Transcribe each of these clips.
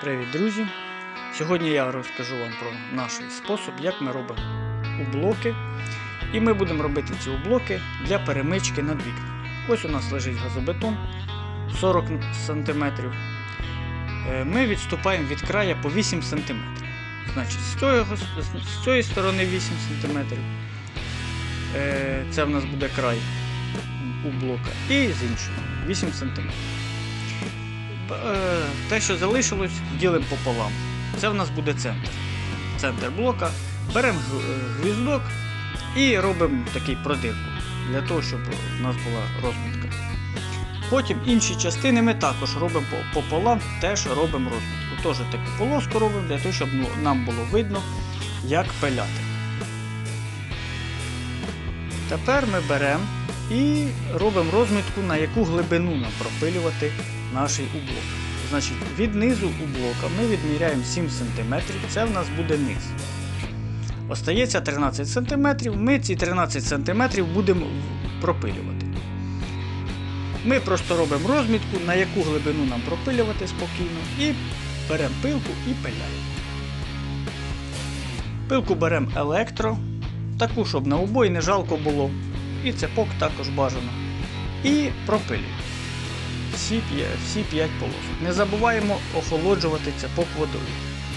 Привіт, друзі! Сьогодні я розкажу вам про наш спосіб, як ми робимо ублоки. І ми будемо робити ці ублоки для перемички над вікнами. Ось у нас лежить газобетон 40 см. Ми відступаємо від краю по 8 см. Значить, з цієї, з цієї сторони 8 см. Це в нас буде край ублока. І з іншої 8 см. Е, те, що залишилось, ділимо пополам. Це в нас буде центр. Центр блока. Беремо гвіздок і робимо такий продирку, для того, щоб у нас була розмітка. Потім інші частини ми також робимо пополам, теж робимо розмітку. Теж таку полоску робимо, для того, щоб нам було видно, як пиляти. Тепер ми беремо і робимо розмітку, на яку глибину нам пропилювати наш ублок. Значить, від низу ублока ми відміряємо 7 см, це в нас буде низ. Остається 13 см, ми ці 13 см будемо пропилювати. Ми просто робимо розмітку, на яку глибину нам пропилювати спокійно, і беремо пилку і пиляємо. Пилку беремо електро, таку, щоб на обої не жалко було. І цепок також бажано. І пропилюємо всі 5, всі 5 полосок. Не забуваємо охолоджувати цепок водою.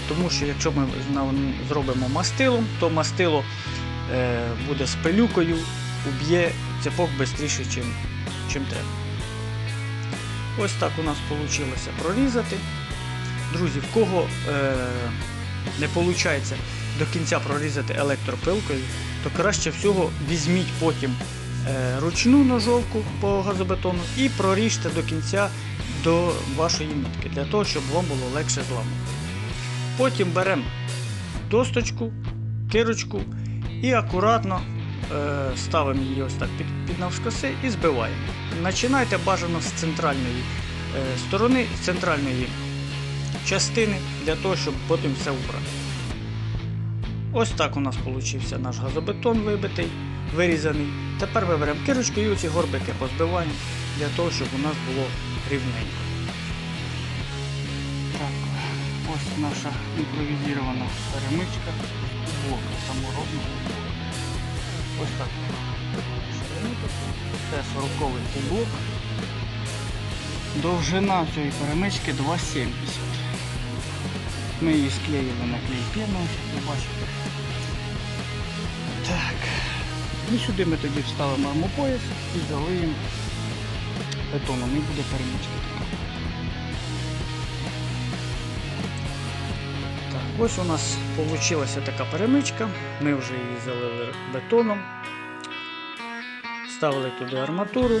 Тому що якщо ми зробимо мастилом, то мастило е, буде з пилюкою, уб'є цепок швидше, чим, чим треба. Ось так у нас вийшло прорізати. Друзі, в кого е, не виходить до кінця прорізати електропилкою, то краще всього візьміть потім ручну ножовку по газобетону і проріжте до кінця до вашої мітки, для того, щоб вам було легше зламати. Потім беремо досточку, кирочку і акуратно е, ставимо її ось так під, під навскоси і збиваємо. Починайте бажано з центральної е, сторони, з центральної частини, для того, щоб потім все убрати. Ось так у нас вийшов наш газобетон вибитий, вирізаний. Тепер ми беремо кирочку і оці горбики позбиваємо, для того, щоб у нас було рівненько. Так, ось наша імпровізована перемичка блока саморобного. Ось так. Це 40-й блок. Довжина цієї перемички 2,70. Ми її склеїли на клей пену, бачите. І сюди ми тоді вставимо армопояс і залиємо бетоном. І буде перемичка така. Так, ось у нас вийшла така перемичка. Ми вже її залили бетоном. Ставили туди арматуру.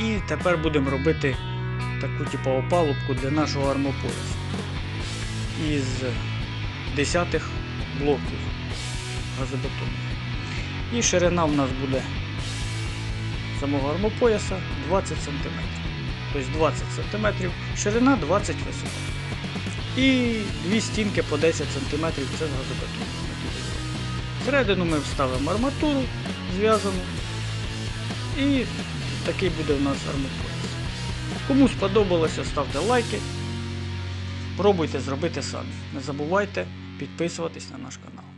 І тепер будемо робити таку типу опалубку для нашого армопоясу із десятих блоків газобетону. І ширина в нас буде самого армопояса 20 см. Тобто 20 см, ширина 20 висота. І дві стінки по 10 см це з газобетону. Всередину ми вставимо арматуру зв'язану. І такий буде у нас армопояс. Кому сподобалося, ставте лайки. Пробуйте зробити самі. Не забувайте підписуватись на наш канал.